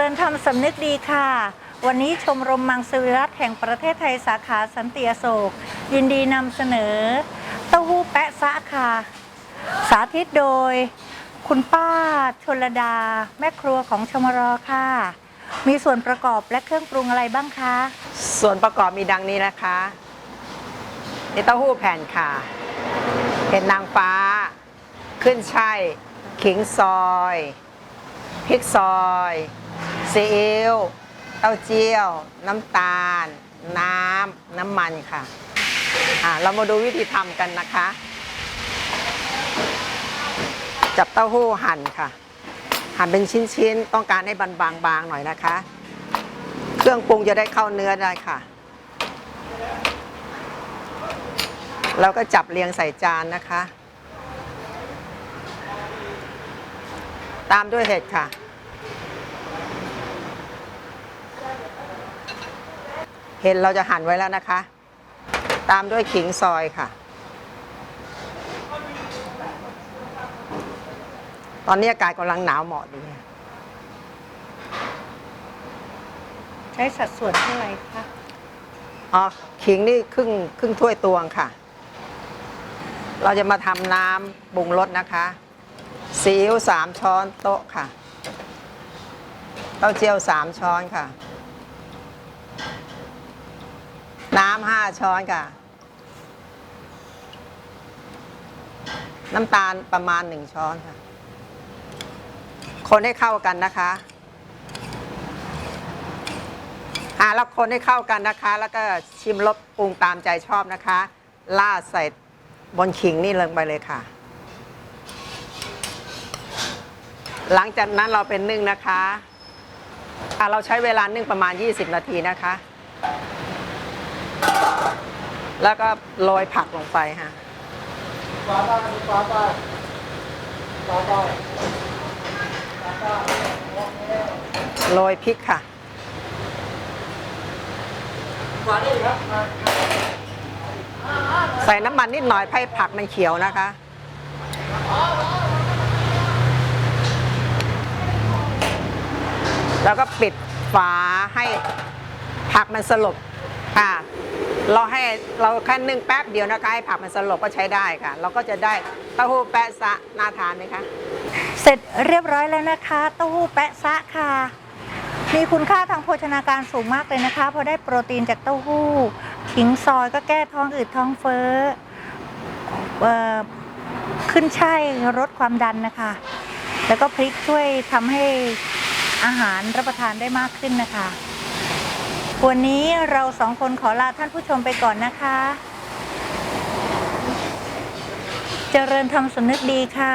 สำนึกดีค่ะ วันนี้ชมรมมังสวิรัตแห่งประเทศไทยสาขาสันติอโศก ยินดีนำเสนอ เต้าหู้แปะซะค่ะ สาธิตโดย คุณป้าชนลดา แม่ครัวของชมรค่ะ มีส่วนประกอบและเครื่องปรุงอะไรบ้างคะ ส่วนประกอบมีดังนี้นะคะนเต้าหู้แผ่นค่ะเห็ดนางฟ้า ขึ้นช่ายขิงซอยพริกซอย ซีอิ๊วเต้าเจี้ยว น้ำตาล น้ำ น้ำมันค่ะอ่าเรามาดูวิธีทำกันนะคะ จับเต้าหู้หั่นค่ะ หั่นเป็นชิ้นๆ ต้องการให้บางๆหน่อยนะคะ เครื่องปรุงจะได้เข้าเนื้อได้ค่ะ เราก็จับเรียงใส่จานนะคะ ตามด้วยเห็ดค่ะ เห็ดเราจะหั่นไว้แล้วนะคะ ตามด้วยขิงซอยค่ะ ตอนนี้อากาศกำลังหนาวเหมาะดีใช้สัดส่วนเท่าไหร่คะอ๋อขิงนี่ครึ่งครึ่งถ้วยตวงค่ะ เราจะมาทำน้ำปรุงรสนะคะซีอิ๊วสามช้อนโต๊ะค่ะเต้าเจี้ยวสามช้อนค่ะ น้ำห้าช้อนค่ะ น้ำตาลประมาณหนึ่งช้อนค่ะ คนให้เข้ากันนะคะ อ่าแล้วคนให้เข้ากันนะคะ แล้วก็ชิมรสปรุงตามใจชอบนะคะลาดใส่บนขิงนี่ลงไปเลยค่ะ หลังจากนั้นเราเป็นนึ่งนะคะอ่าเราใช้เวลานึ่งประมาณ 20 นาทีนะคะ แล้วก็โรยผักลงไปค่ะโรยพริกค่ะใส่น้ำมันนิดหน่อยให้ผักมันเขียวนะคะ แล้วก็ปิดฝาให้ผักมันสลบค่ะ เราให้เราแค่นึ่งแป๊บเดียวนะคะให้ผักมันสลบก็ใช้ได้ค่ะ เราก็จะได้เต้าหู้แปะซะน่าทานไหมคะ เสร็จเรียบร้อยแล้วนะคะเต้าหู้แปะซะค่ะ มีคุณค่าทางโภชนาการสูงมากเลยนะคะเพราะได้โปรตีนจากเต้าหู้ขิงซอยก็แก้ท้องอืดท้องเฟ้อขึ้นช่ายลดความดันนะคะ แล้วก็พริกช่วยทำให้อาหารรับประทานได้มากขึ้นนะคะ วันนี้เราสองคนขอลาท่านผู้ชมไปก่อนนะคะ เจริญธรรมสำนึกดีค่ะ